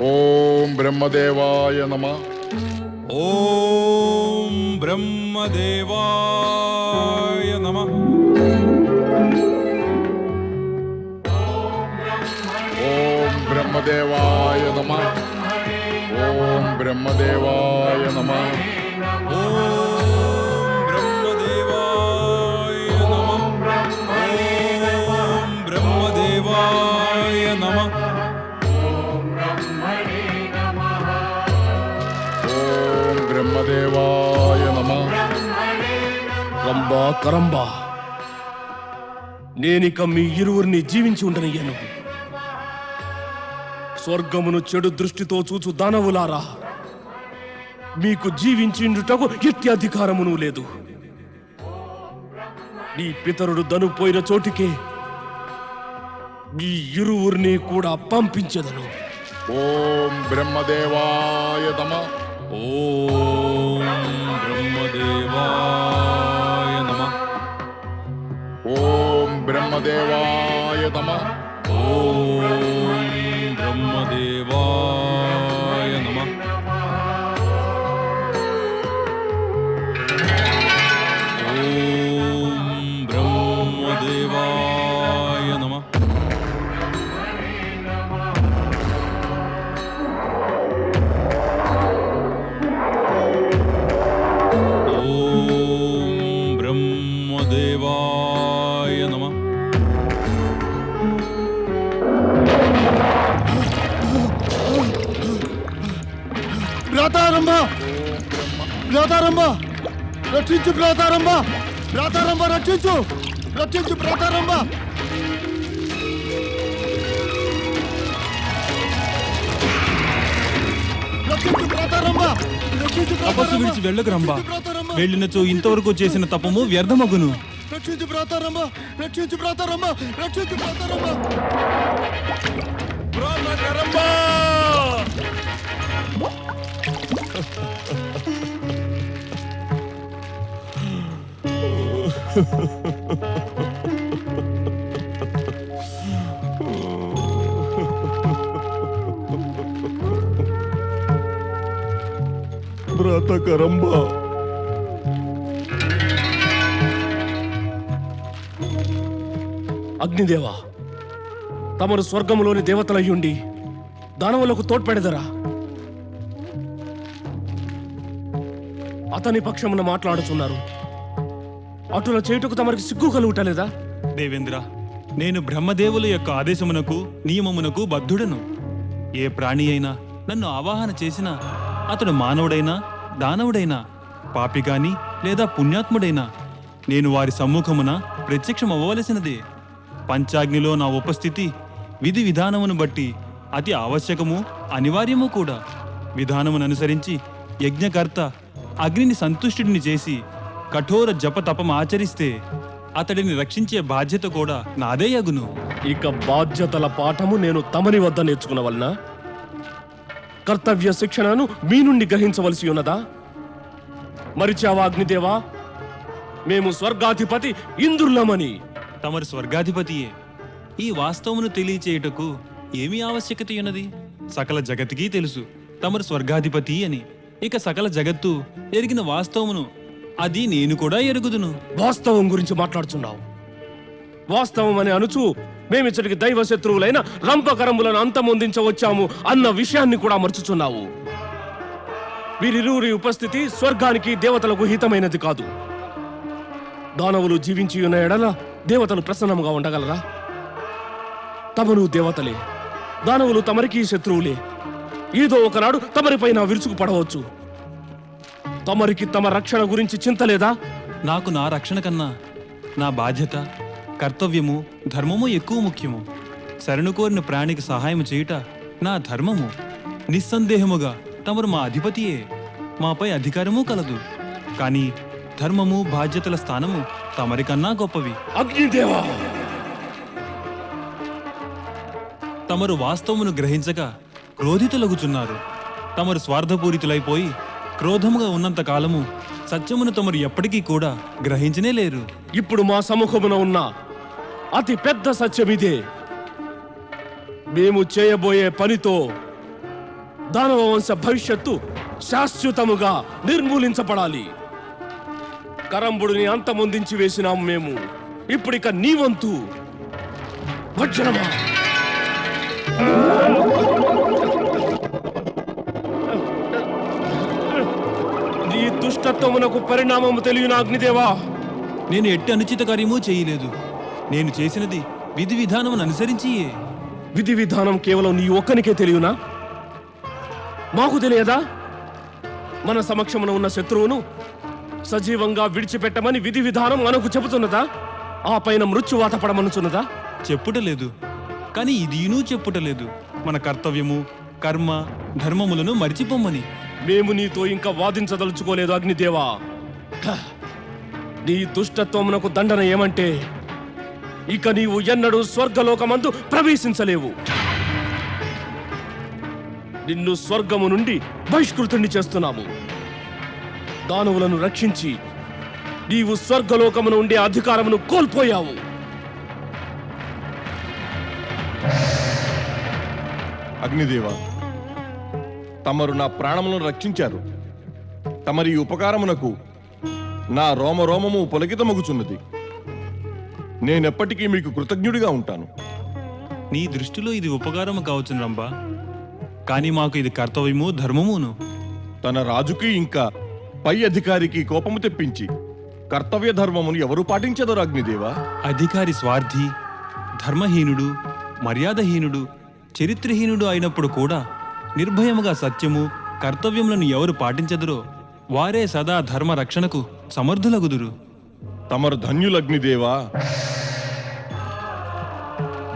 ఓం బ్రహ్మదేవాయ నమ ఓం బ్రహ్మదేవాయ నమ ఓం బ్రహ్మదేవాయ నమ ఓం బ్రహ్మదేవాయ నమ ఓం కరంబా నేనిక మీ ఇరువురిని జీవించి ఉండనయ్యాను. స్వర్గమును చెడు దృష్టితో చూచు దానవులారా మీకు జీవించిండుటకు ఎట్టి అధికారమును లేదు. నీ పితరుడు దనుపోయిన చోటికే మీ ఇరువురిని కూడా పంపించదను. ఓం బ్రహ్మదేవాయ తమ ఓం బ్రహ్మదేవా ఓం బ్రహ్మదేవాయ నమ ఓం రక్షించు భ్రాతారంభ భ్రాతారంభ రక్షించు రక్షించు రక్షించు తపస్సు విడిచి వెళ్ళకు రంబా వెళ్ళినచో ఇంతవరకు చేసిన తపము వ్యర్థమగును. రక్షించు బ్రతకరంబ. అగ్నిదేవా తమరు స్వర్గములోని దేవతలయ్యుండి దానవులకు తోడ్పెడదరా? అతని పక్షమున మాట్లాడుతున్నారు అటుల చేయుటకు తమరికి సిగ్గు కలుగుటలేదా? దేవేంద్ర నేను బ్రహ్మదేవుల యొక్క ఆదేశమునకు నియమమునకు బద్ధుడను. ఏ ప్రాణి అయినా నన్ను ఆవాహన చేసినా అతడు మానవుడైనా దానవుడైనా పాపి గాని లేదా పుణ్యాత్ముడైనా నేను వారి సమ్ముఖమున ప్రత్యక్షం అవ్వవలసినదే పంచాగ్నిలో నా ఉపస్థితి విధి విధానమును బట్టి అతి ఆవశ్యకము అనివార్యము కూడా. విధానమును అనుసరించి యజ్ఞకర్త అగ్నిని సంతుష్టుడిని చేసి కఠోర జప తపం ఆచరిస్తే అతడిని రక్షించే బాధ్యత కూడా నాదే యగును ఇక బాధ్యతల పాఠము నేను తమని వద్ద నేర్చుకున్న వలన కర్తవ్య శిక్షణను మీ నుండి గ్రహించవలసి ఉన్నదా? మరిచావా అగ్నిదేవా? మేము స్వర్గాధిపతి ఇంద్రులమని. తమరు స్వర్గాధిపతియే. ఈ వాస్తవమును తెలియచేయుటకు ఏమి ఆవశ్యకత ఉన్నది? సకల జగతికి తెలుసు తమరు స్వర్గాధిపతి అని. ఇక సకల జగత్తు ఎరిగిన వాస్తవమును అది నేను కూడా ఎరుగుదును. వాస్తవం గురించి మాట్లాడుచున్నావు. వాస్తవం అని అనుచు మేమిచ్చటికి దైవ శత్రువులైన రంపకరములను అంతమొందించవచ్చాము అన్న విషయాన్ని కూడా మర్చుచున్నావు. వీరిరువురి ఉపస్థితి స్వర్గానికి దేవతలకు హితమైనది కాదు. దానవులు జీవించి ఉన్న ఎడల దేవతలు ప్రసన్నముగా ఉండగలరా? తమను దేవతలే. దానవులు తమరికి శత్రువులే. ఏదో ఒకనాడు తమరిపైన విరుచుకు పడవచ్చు తమరికి తమ రక్షణ గురించి చింతలేదా నాకు నా రక్షణ కన్నా నా బాధ్యత కర్తవ్యము ధర్మము ఎక్కువ ముఖ్యము. శరణు కోరిన ప్రాణికి సహాయం చేయుట నా ధర్మము. నిస్సందేహముగా తమరు మా అధిపతియే మాపై అధికారము కలదు. కానీ ధర్మము బాధ్యతల స్థానము తమరికన్నా గొప్పవి. అగ్నిదేవా! తమరు వాస్తవమును గ్రహించక క్రోధితులగుచున్నారు. తమరు స్వార్థపూరితులైపోయి క్రోధముగా ఉన్నంత కాలము సత్యమును తమరు ఎప్పటికీ కూడా గ్రహించనే లేరు. ఇప్పుడు మా సముఖమున ఉన్న అతి పెద్ద సత్యమిదే మేము చేయబోయే పనితో దానవ వంశ భవిష్యత్తు శాశ్వతముగా నిర్మూలించబడాలి. కరంబుడిని అంతమొందించి వేసినాము మేము. ఇప్పుడిక నీ వంతు. వజ్రమా దుష్టత్వమునకు పరిణామము తెలియని అగ్నిదేవా. నేను ఎట్టి అనుచిత కార్యమూ చేయలేదు. నేను చేసినది విధి విధానమును అనుసరించియే. విధి విధానం కేవలం నీ ఒక్కనికే తెలియనా? మాకు తెలియదా? మన సమక్షమున ఉన్న శత్రువును సజీవంగా విడిచిపెట్టమని విధి విధానం మనకు చెబుతున్నదా? ఆ పైన మృత్యువాత పడమనుచున్నదా? చెప్పుటలేదు. కానీ ఇదినూ చెప్పుటలేదు. మన కర్తవ్యము కర్మ ధర్మములను మరిచిపోమ్మని. మేము నీతో ఇంకా వాదించదలుచుకోలేదు అగ్నిదేవా. నీ దుష్టత్వమునకు దండన ఏమంటే ఇక నీవు ఎన్నడూ స్వర్గలోకమందు ప్రవేశించలేవు. నిన్ను స్వర్గము నుండి బహిష్కృతుణ్ణి చేస్తున్నాము. దానవులను రక్షించి నీవు స్వర్గలోకమును ఉండే అధికారమును కోల్పోయావు. అగ్నిదేవ తమరు నా ప్రాణములను రక్షించారు. తమరి ఉపకారమునకు నా రోమరోమము పులకితమగుచున్నది. నేనెప్పటికీ మీకు కృతజ్ఞుడిగా ఉంటాను. నీ దృష్టిలో ఇది ఉపకారము కావచ్చు రంబా కానీ మాకు ఇది కర్తవ్యము ధర్మమును. తన రాజుకి ఇంకా పై అధికారికి కోపము తెప్పించి కర్తవ్య ధర్మమును ఎవరు పాటించదరు అగ్నిదేవా? అధికారి స్వార్థి ధర్మహీనుడు మర్యాదహీనుడు చరిత్రహీనుడు అయినప్పుడు కూడా నిర్భయముగా సత్యము కర్తవ్యములను ఎవరు పాటించదురో వారే సదా ధర్మ రక్షణకు సమర్థులగుదురు. తమరు ధన్యులగ్నిదేవా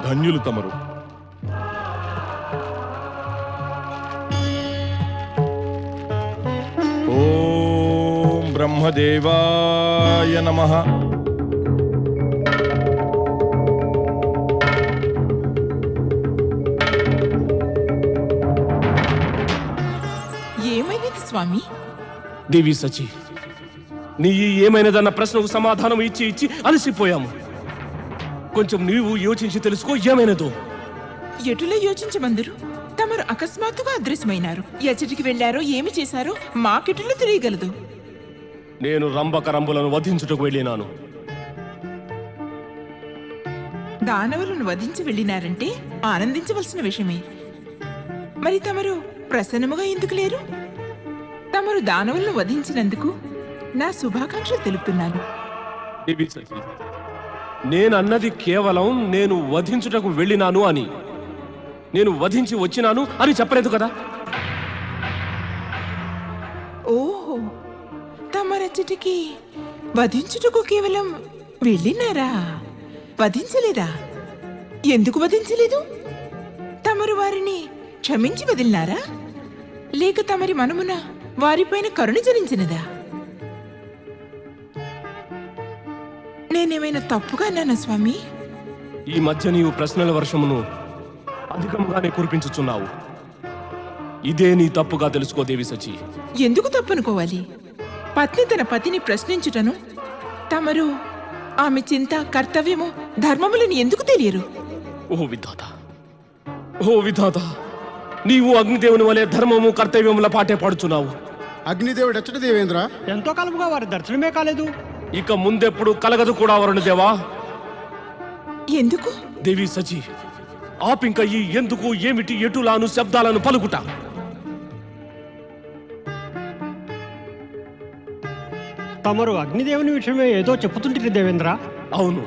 ధన్యులు తమరు. ఓం బ్రహ్మదేవాయ నమః. స్వామి? దేవి సచి నీ ఏమైనదన్న ప్రశ్నకు సమాధానం ఇచ్చి ఇచ్చి అలసిపోయాము. కొంచెం నీవు యోచించి తెలుసుకో ఏమైనదో. ఎటులో యోచించమందురు? తమరు అకస్మాత్తుగా అదృశ్యమైనారు. ఎచ్చటికి వెళ్ళారో ఏమి చేశారో మాకెటులో తెలియగలదు. నేను రంబకరంబులను వధించుటకు వెళ్ళినాను. దానవులను వధించి వెళ్ళినారంటే ఆనందించవలసిన విషయమే. మరి తమరు ప్రసన్నముగా ఎందుకు లేరు? తమరు దానవులను వధించినందుకు నా శుభాకాంక్షలు తెలుపుతున్నాను. సచి నేనన్నది కేవలం నేను వధించుటకు వెళ్ళినాను అని. నేను వధించి వచ్చినాను అని చెప్పలేదు కదా? ఓహో తమరచ్చటికి వధించుటకు కేవలం వెళ్ళినారా? వధించలేదా? ఎందుకు వధించలేదు? తమరు వారిని క్షమించి వదిలినారా? లేక తమరి మనమున వారిపైన కరుణ జనించినదా నేనేమైనా తప్పుగా అన్నానా స్వామి? ఈ మధ్య నీవు ప్రశ్నల వర్షమును అధికంగానే కురిపించుచున్నావు. ఇదే నీ తప్పుగా తెలుసుకో దేవి సచి. ఎందుకు తప్పనుకోవాలి? పత్ని తన పతిని ప్రశ్నించుటను తమరు ఆమె చింత కర్తవ్యము ధర్మములను ఎందుకు తెలియరు? ఓ విధాత ఓ విధాత నీవు అగ్నిదేవుని వలె ధర్మము కర్తవ్యముల పాటే పాడుచున్నావు. అగ్నిదేవుడు ఎచ్చట దేవేంద్ర? ఎంతో కాలముగా వారి దర్శనమే కాలేదు. ఇక ముందెప్పుడు కలగదు కూడా వరుణదేవా ఎందుకు? దేవి సచి ఆపింక ఈ ఎందుకు ఏమిటి ఎటులాను శబ్దాలను పలుకుట. తమరు అగ్నిదేవుని విషయమే ఏదో చెప్పుతుంటే దేవేంద్ర. అవును.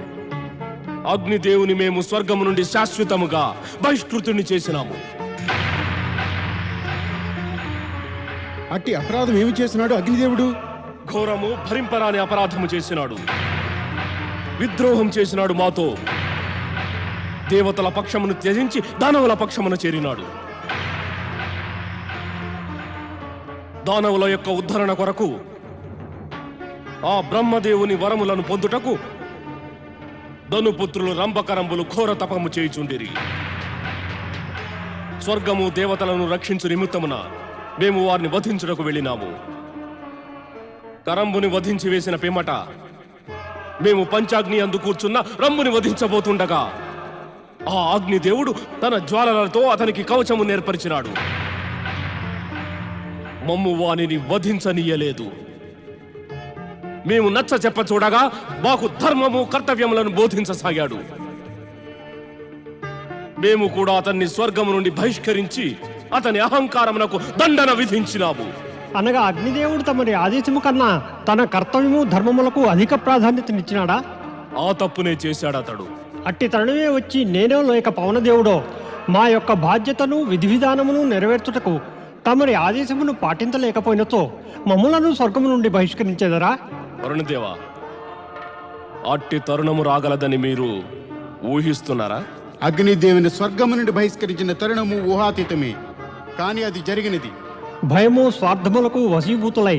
అగ్నిదేవుని మేము స్వర్గము నుండి శాశ్వతముగా బహిష్కృతుని చేసినాము. అట్టి అపరాధం ఏమి చేసినాడు అగ్నిదేవుడు? ఘోరము భరింపరాని అపరాధము చేసినాడు. విద్రోహం చేసినాడు మాతో. దేవతల పక్షమును త్యజించి దానవుల పక్షమున చేరినాడు. దానవుల యొక్క ఉద్ధరణ కొరకు ఆ బ్రహ్మదేవుని వరములను పొందుటకు ధనుపుత్రులు రంభకరంబులు ఘోర తపము చేయుచుండిరి. స్వర్గము దేవతలను రక్షించు నిమిత్తమున మేము వారిని వధించుటకు వెళ్ళినాము. కరంబుని వధించి వేసిన పిమ్మట మేము పంచాగ్ని అందు కూర్చున్న రంబుని వధించబోతుండగా ఆ అగ్ని దేవుడు తన జ్వాలలతో అతనికి కవచము నేర్పరిచినాడు. మమ్ము వాణిని వధించనీయలేదు. మేము నచ్చ చెప్ప చూడగా మాకు ధర్మము కర్తవ్యములను బోధించసాగాడు. మేము కూడా అతన్ని స్వర్గము నుండి బహిష్కరించి అతని అహంకారమునకు దండన విధించినాము. అనగా అగ్నిదేవుడు తమరి ఆదేశము కన్నా తన కర్తవ్యము ధర్మములకు అధిక ప్రాధాన్యతనిచ్చినాడా? ఆ తప్పునే చేశాడు అతడు అట్టి తరుణమే వచ్చి నేనో లేక పవనదేవుడో మా యొక్క బాధ్యతను విధి విధానమును నెరవేర్చుటకు తమరి ఆదేశమును పాటించలేకపోయినతో మమ్ములను స్వర్గము నుండి బహిష్కరించేదరా? వరుణదేవా అట్టి తరుణము రాగలదని మీరు ఊహిస్తున్నారా? అగ్నిదేవుని స్వర్గము నుండి బహిష్కరించిన తరుణము ఊహాతీతమే. కానీ అది జరిగినది. భయము స్వార్థములకు వశీభూతులై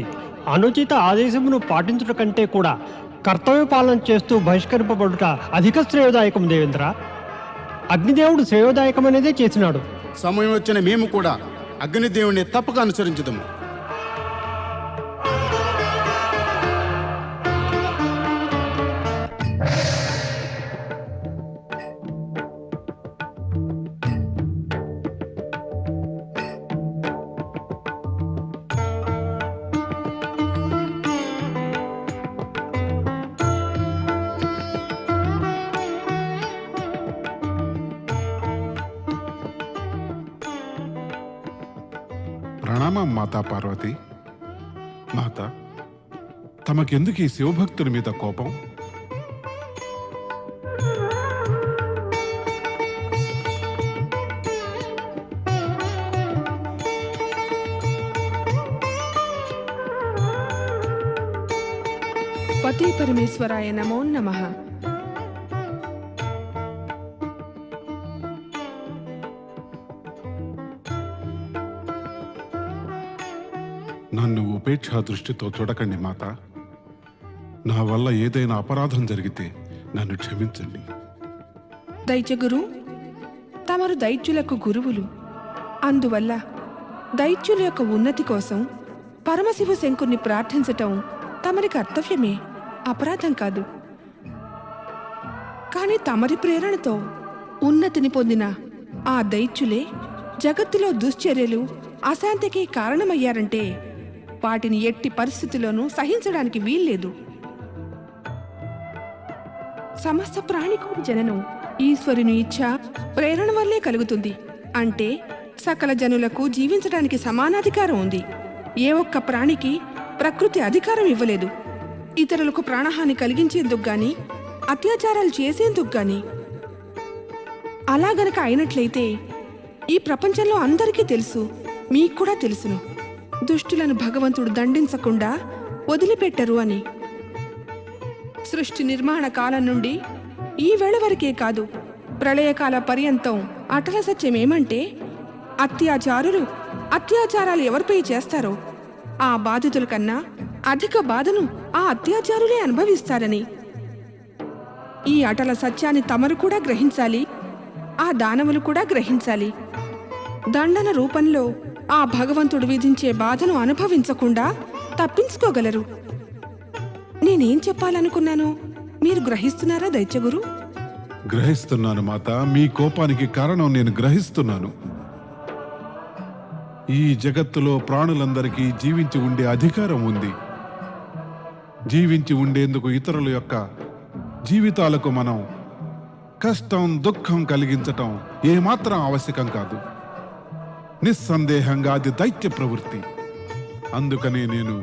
అనుచిత ఆదేశమును పాటించుట కంటే కూడా కర్తవ్య పాలన చేస్తూ బహిష్కరింపబడుట అధిక శ్రేయోదాయకం దేవేంద్ర. అగ్నిదేవుడు శ్రేయోదాయకమనేదే చేసినాడు. సమయం వచ్చిన మేము కూడా అగ్నిదేవుని తప్పక అనుసరించదము. మాతా పార్వతి మాత తమకెందుకు ఈ శివభక్తుని మీద కోపం? పతి పరమేశ్వరాయ నమో నమః. ఉపేక్షా దృష్టితో చూడకండి మాత. నా వల్ల ఏదైనా అపరాధం జరిగితే నన్ను క్షమించండి. దైత్యగురు తమరు దైత్యులకు గురువులు. అందువల్ల దైత్యుల యొక్క ఉన్నతి కోసం పరమశివ శంకుర్ని ప్రార్థించటం తమరి కర్తవ్యమే. అపరాధం కాదు. కానీ తమరి ప్రేరణతో ఉన్నతిని పొందిన ఆ దైత్యులే జగత్తులో దుశ్చర్యలు అశాంతికి కారణమయ్యారంటే వాటిని ఎట్టి పరిస్థితిలోనూ సహించడానికి వీల్లేదు. సమస్త ప్రాణికుడి జననం ఈశ్వరుని ఇచ్ఛ ప్రేరణ వల్లే కలుగుతుంది. అంటే సకల జనులకు జీవించడానికి సమానాధికారం ఉంది. ఏ ఒక్క ప్రాణికి ప్రకృతి అధికారం ఇవ్వలేదు. ఇతరులకు ప్రాణహాని కలిగించేందుకు గాని అత్యాచారాలు చేసేందుకు గాని. అలా గనక అయినట్లయితే ఈ ప్రపంచంలో అందరికీ తెలుసు మీకు కూడా తెలుసును. దుష్టులను భగవంతుడు దండించకుండా వదిలిపెట్టరు అని. సృష్టి నిర్మాణ కాలం నుండి ఈ వేళ వరకే కాదు ప్రళయకాల పర్యంతం అటల సత్యం ఏమంటే అత్యాచారులు అత్యాచారాలు ఎవరిపై చేస్తారో ఆ బాధితుల కన్నా అధిక బాధను ఆ అత్యాచారులే అనుభవిస్తారని. ఈ అటల సత్యాన్ని తమరు కూడా గ్రహించాలి ఆ దానవులు కూడా గ్రహించాలి. దండన రూపంలో ఆ భగవంతుడు విధించే బాధను అనుభవించకుండా తప్పించుకోగలరు. నేనేం చెప్పాలనుకున్నాను? మీరు గ్రహిస్తున్నారా దైత్యగురు? గ్రహిస్తున్నాను మాత. మీ కోపానికి కారణం నేను గ్రహిస్తున్నాను. ఈ జగత్తులో ప్రాణులందరికీ జీవించి ఉండే అధికారం ఉంది. జీవించి ఉండేందుకు ఇతరుల యొక్క జీవితాలకు మనం కష్టం దుఃఖం కలిగించటం ఏమాత్రం ఆవశ్యకం కాదు. నిస్సందేహంగా అది దైత్య ప్రవృత్తి. అందుకనే నేను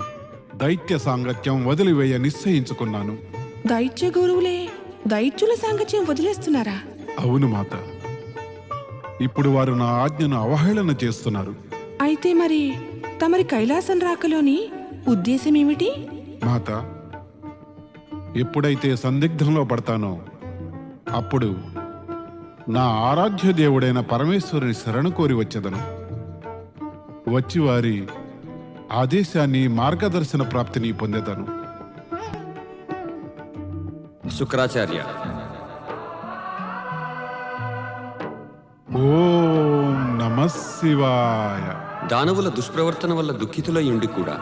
దైత్య సాంగత్యం వదిలివేయ నిశ్చయించుకున్నాను. దైత్య గురువులే దైత్యుల సాంగత్యం వదిలేస్తున్నారా? అవును మాత. ఇప్పుడు వారు నా ఆజ్ఞను అవహేళన చేస్తున్నారు. అయితే మరి తమరి కైలాసం రాకలోని ఉద్దేశం ఏమిటి మాత ఎప్పుడైతే సందిగ్ధంలో పడతానో అప్పుడు నా ఆరాధ్య దేవుడైన పరమేశ్వరుని శరణు కోరి వచ్చేదను. వచ్చి వారి ఆదేశాన్ని మార్గదర్శన ప్రాప్తిని పొందేదను. శుక్రాచార్య. ఓం నమ శివాయ. దానవుల దుష్ప్రవర్తన వల్ల దుఃఖితులై ఉండి కూడా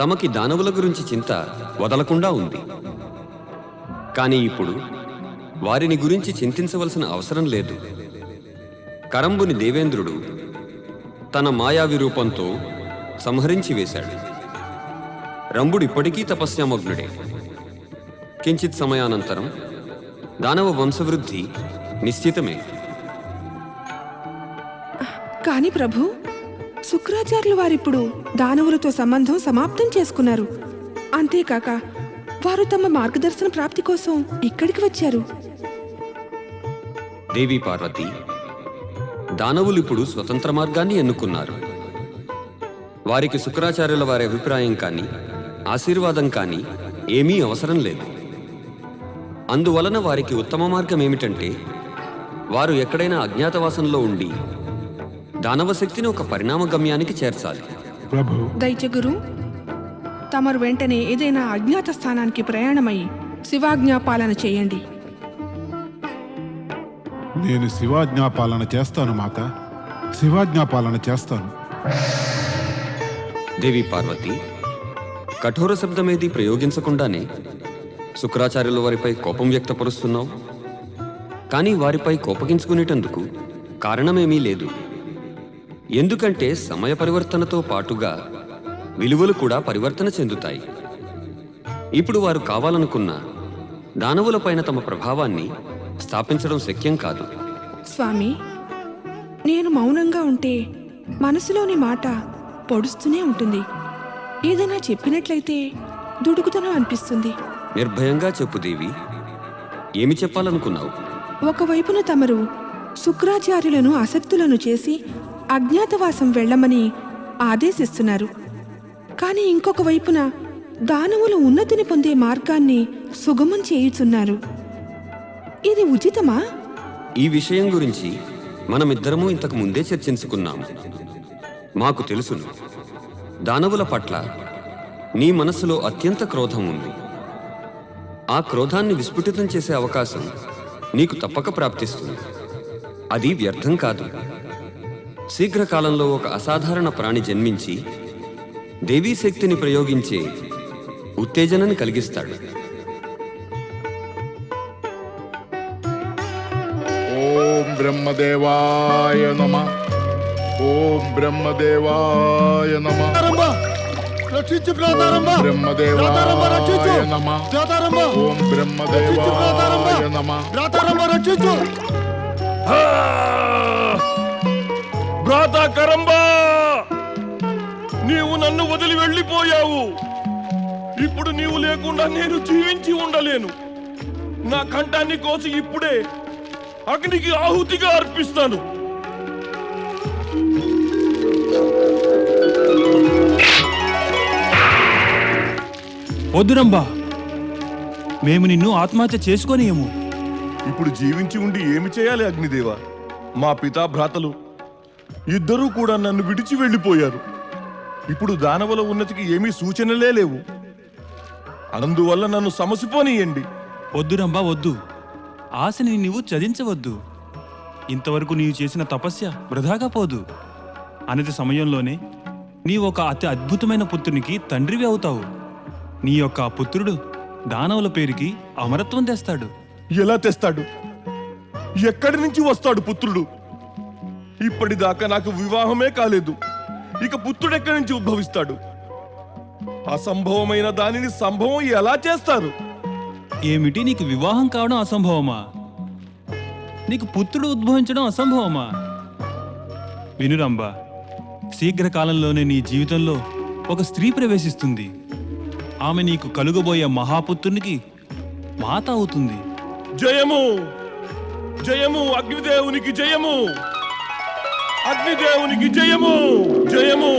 తమకి దానవుల గురించి చింత వదలకుండా ఉంది. కానీ ఇప్పుడు వారిని గురించి చింతించవలసిన అవసరం లేదు. కరంబుని దేవేంద్రుడు తన మాయావి రూపంతో సంహరించి వేశాడు. రంభుడు ఇప్పటికీ తపస్యామగ్నుడే. కించిత్ సమయానంతరం దానవ వంశవృద్ధి నిశ్చితమే. కాని ప్రభు శుక్రాచార్యులు వారిప్పుడు దానవులతో సంబంధం సమాప్తం చేసుకున్నారు. అంతేకాక వారు తమ మార్గదర్శన ప్రాప్తి కోసం ఇక్కడికి వచ్చారు. దేవి పార్వతి దానవులు ఇప్పుడు స్వతంత్ర మార్గాన్ని ఎన్నుకున్నారు. వారికి శుక్రాచార్యుల వారి అభిప్రాయం కానీ ఆశీర్వాదం కానీ ఏమీ అవసరం లేదు. అందువలన వారికి ఉత్తమ మార్గం ఏమిటంటే వారు ఎక్కడైనా అజ్ఞాతవాసంలో ఉండి దానవ శక్తిని ఒక పరిణామ గమ్యానికి చేర్చాలి. ప్రభు. దైత్యగురు తమరు వెంటనే ఏదైనా అజ్ఞాత స్థానానికి ప్రయాణమై శివాజ్ఞాపాలన చేయండి. నేను శివాజ్ఞాపాలన చేస్తాను మాత. శివాజ్ఞాపాలన చేస్తాను. దేవి పార్వతి కఠోర శబ్దమేది ప్రయోగించకుండానే శుక్రాచార్యుల వారిపై కోపం వ్యక్తపరుస్తున్నావు. కానీ వారిపై కోపగించుకునేటందుకు కారణమేమీ లేదు. ఎందుకంటే సమయ పరివర్తనతో పాటుగా విలువలు కూడా పరివర్తన చెందుతాయి. ఇప్పుడు వారు కావాలనుకున్న దానవులపైన తమ ప్రభావాన్ని స్థాపించడం శక్యం కాదు. స్వామి నేను మౌనంగా ఉంటే మనసులోని మాట పొడుస్తూనే ఉంటుంది. ఏదైనా చెప్పినట్లయితే దుడుకుతనం అనిపిస్తుంది. నిర్భయంగా చెప్పు దేవి. ఏమి చెప్పాలనుకున్నావు? ఒకవైపున తమరు శుక్రాచార్యులను అసక్తులను చేసి అజ్ఞాతవాసం వెళ్ళమని ఆదేశిస్తున్నారు. కానీ ఇంకొక వైపున దానవులు ఉన్నతిని పొందే మార్గాన్ని సుగమం చేయుచున్నారు. ఇది ఉచితమా? ఈ విషయం గురించి మనమిద్దరము ఇంతకు ముందే చర్చించుకున్నాము మాకు తెలుసును దానవుల పట్ల నీ మనసులో అత్యంత క్రోధం ఉంది. ఆ క్రోధాన్ని విస్ఫుటితం చేసే అవకాశం నీకు తప్పక ప్రాప్తిస్తుంది. అది వ్యర్థం కాదు. శీఘ్రకాలంలో ఒక అసాధారణ ప్రాణి జన్మించి దేవీ శక్తిని ప్రయోగించే ఉత్తేజనని కలిగిస్తాడు. బ్రహ్మదేవాయ నమ. ఓం బ్రహ్మదేవాయ నమ. రక్షించు బ్రహ్మదేవాయ నమ. ఓం బ్రహ్మదేవాయ నమ. రక్షించు. భ్రాత కరంబా నీవు నన్ను వదిలి వెళ్ళిపోయావు. ఇప్పుడు నీవు లేకుండా నేను జీవించి ఉండలేను. నా కంఠాన్ని కోసి ఇప్పుడే అగ్నికి ఆహుతిగా అర్పిస్తాను. వద్దురంబా మేము నిన్ను ఆత్మహత్య చేసుకోనియము. ఇప్పుడు జీవించి ఉండి ఏమి చేయాలి అగ్నిదేవ? మా పితా భ్రాతలు ఇద్దరూ కూడా నన్ను విడిచి వెళ్ళిపోయారు. ఇప్పుడు దానవుల ఉన్నతికి ఏమీ సూచనలే లేవు. అందువల్ల నన్ను సమసిపోనీయండి. వద్దురంబా వద్దు. ఆశని నీవు చదించవద్దు. ఇంతవరకు నీవు చేసిన తపస్య వృధాగా పోదు. అనేది సమయంలోనే నీ ఒక అతి అద్భుతమైన పుత్రునికి తండ్రివి అవుతావు. నీ యొక్క పుత్రుడు దానవుల పేరుకి అమరత్వం తెస్తాడు. ఎలా తెస్తాడు? ఎక్కడి నుంచి వస్తాడు పుత్రుడు? ఇప్పటిదాకా నాకు వివాహమే కాలేదు. ఇక పుత్రుడు ఎక్కడి నుంచి ఉద్భవిస్తాడు? అసంభవమైన దానిని సంభవం ఎలా చేస్తారు? ఏమిటి? నీకు వివాహం కావడం అసంభవమా? నీకు పుత్రుడు ఉద్భవించడం అసంభవమా? వినురంబ శీఘ్రకాలంలోనే నీ జీవితంలో ఒక స్త్రీ ప్రవేశిస్తుంది. ఆమె నీకు కలుగబోయే మహాపుత్రునికి మాత అవుతుంది. జయము! జయము! అగ్నిదేవునికి జయము! అగ్నిదేవునికి జయము! జయము!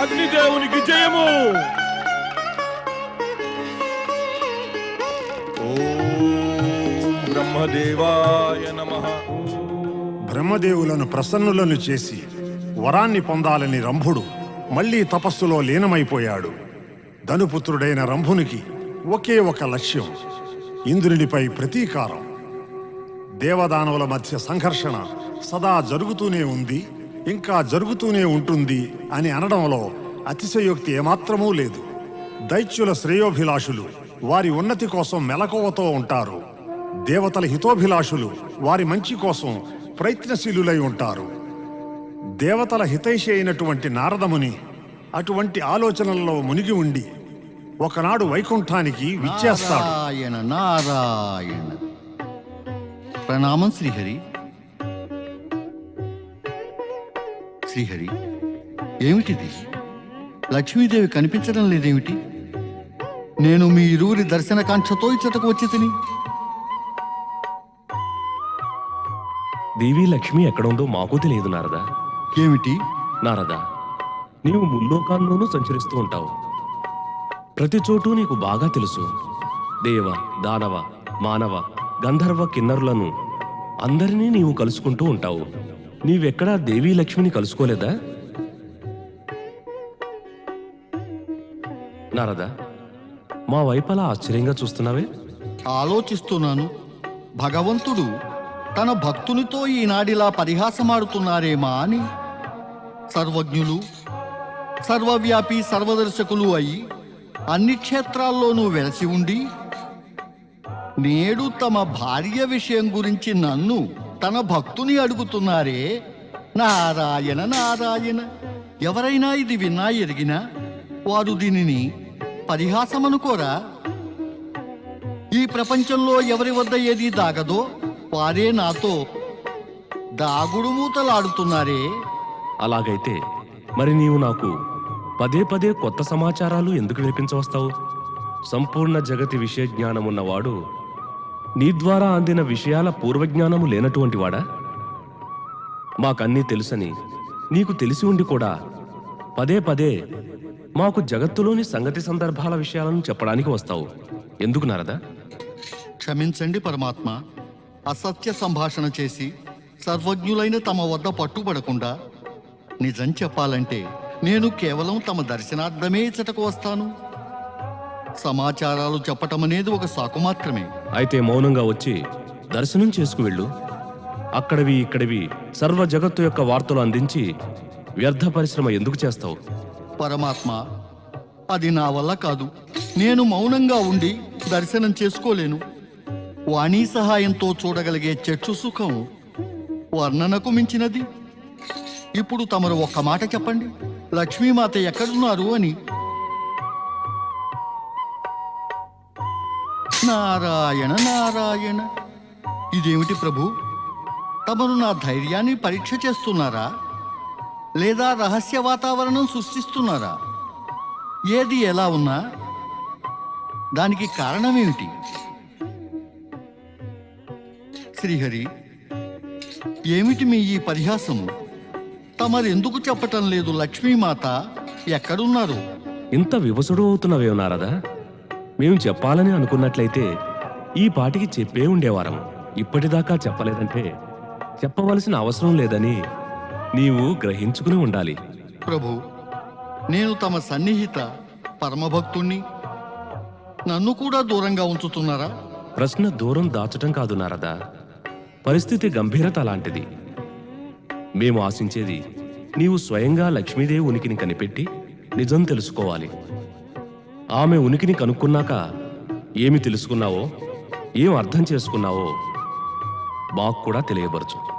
అగ్నిదేవునికి జయము! బ్రహ్మదేవాయ బ్రహ్మదేవులను ప్రసన్నులను చేసి వరాన్ని పొందాలని రంభుడు మళ్ళీ తపస్సులో లీనమైపోయాడు. ధనుపుత్రుడైన రంభునికి ఒకే ఒక లక్ష్యం ఇంద్రునిపై ప్రతీకారం. దేవదానవుల మధ్య సంఘర్షణ సదా జరుగుతూనే ఉంది ఇంకా జరుగుతూనే ఉంటుంది అని అనడంలో అతిశయోక్తి ఏమాత్రమూ లేదు. దైత్యుల శ్రేయోభిలాషులు వారి ఉన్నతి కోసం మెలకువతో ఉంటారు. దేవతల హితోభిలాషులు వారి మంచి కోసం ప్రయత్నశీలులై ఉంటారు. దేవతల హితైషి అయినటువంటి నారదముని అటువంటి ఆలోచనల్లో మునిగి ఉండి ఒకనాడు వైకుంఠానికి విచ్చేస్తాడు. నారాయణ నారాయణ. ప్రణామం శ్రీహరి. శ్రీహరి ఏమిటిది? లక్ష్మీదేవి కనిపించడం లేదేమిటి? నేను మీ ఇరువురి దర్శనకాంక్షతో ఇచ్చటకు వచ్చి తిని దేవి లక్ష్మి ఎక్కడుందో మాకు తెలియదు నారదా. ఏమిటి? నారదా నీవు ముల్లోకాల్లోనూ సంచరిస్తూ ఉంటావు. ప్రతి చోటు నీకు బాగా తెలుసు. దేవ దానవ మానవ గంధర్వ కిన్నరులను అందరినీ నీవు కలుసుకుంటూ ఉంటావు. నీవెక్కడా దేవీ లక్ష్మిని కలుసుకోలేదా? నారదా మా వైపలా ఆశ్చర్యంగా చూస్తున్నావే? ఆలోచిస్తున్నాను. భగవంతుడు తన భక్తునితో ఈనాడిలా పరిహాసమాడుతున్నారేమా అని. సర్వజ్ఞులు సర్వవ్యాపి సర్వదర్శకులు అయి అన్ని క్షేత్రాల్లోనూ వెలసి ఉండి నేడు తమ భార్య విషయం గురించి నన్ను తన భక్తుని అడుగుతున్నారే? నారాయణ నారాయణ ఎవరైనా ఇది విన్నా ఎరిగినా వారు దీనిని పరిహాసమనుకోరా? ఈ ప్రపంచంలో ఎవరి వద్ద ఏది దాగదో వారే నాతో. దాగుడు మూతలాడుతున్నారే. అలాగైతే మరి నీవు నాకు పదే పదే కొత్త సమాచారాలు ఎందుకు వినిపించవస్తావు? సంపూర్ణ జగతి విషయ జ్ఞానమున్నవాడు నీ ద్వారా అందిన విషయాల పూర్వజ్ఞానము లేనటువంటి వాడా మాకన్నీ తెలుసని నీకు తెలిసి ఉండి కూడా పదే పదే మాకు జగత్తులోని సంగతి సందర్భాల విషయాలను చెప్పడానికి వస్తావు. ఎందుకు నారదా? క్షమించండి పరమాత్మ. అసత్య సంభాషణ చేసి సర్వజ్ఞులైన తమ వద్ద పట్టుబడకుండా నిజం చెప్పాలంటే నేను కేవలం తమ దర్శనార్థమే ఇచ్చటకు వస్తాను. సమాచారాలు చెప్పటం అనేది ఒక సాకు మాత్రమే. అయితే మౌనంగా వచ్చి దర్శనం చేసుకు వెళ్ళు. అక్కడివి ఇక్కడివి సర్వ జగత్తు యొక్క వార్తలు అందించి వ్యర్థ పరిశ్రమ ఎందుకు చేస్తావు? పరమాత్మ అది నా వల్ల కాదు. నేను మౌనంగా ఉండి దర్శనం చేసుకోలేను. వాణి సహాయంతో చూడగలిగే చెట్టు సుఖం వర్ణనకు మించినది. ఇప్పుడు తమరు ఒక్క మాట చెప్పండి. లక్ష్మీమాత ఎక్కడున్నారు అని. నారాయణ నారాయణ. ఇదేమిటి ప్రభు? తమరు నా ధైర్యాన్ని పరీక్ష చేస్తున్నారా? లేదా రహస్య వాతావరణం సృష్టిస్తున్నారా? ఏది ఎలా ఉన్నా దానికి కారణమేమిటి? శ్రీహరి ఏమిటి మీ ఈ పరిహాసము? తమరెందుకు చెప్పటం లేదు లక్ష్మీమాత? ఎక్కడున్నారు? ఇంత వివసుడు అవుతున్నవేమో నారదా. మేము చెప్పాలని అనుకున్నట్లయితే ఈ పాటికి చెప్పే ఉండేవారం. ఇప్పటిదాకా చెప్పలేదంటే చెప్పవలసిన అవసరం లేదని నీవు గ్రహించుకుని ఉండాలి. ప్రభు నేను తమ సన్నిహిత పరమభక్తుణ్ణి. నన్ను కూడా దూరంగా ఉంచుతున్నారా? ప్రశ్న దూరం దాచటం కాదు నారదా. పరిస్థితి గంభీరత లాంటిది. మేము ఆశించేది నీవు స్వయంగా లక్ష్మీదేవి ఉనికిని కనిపెట్టి నిజం తెలుసుకోవాలి. ఆమె ఉనికిని కనుక్కున్నాక ఏమి తెలుసుకున్నావో ఏం అర్థం చేసుకున్నావో మాకు కూడా తెలియబరచు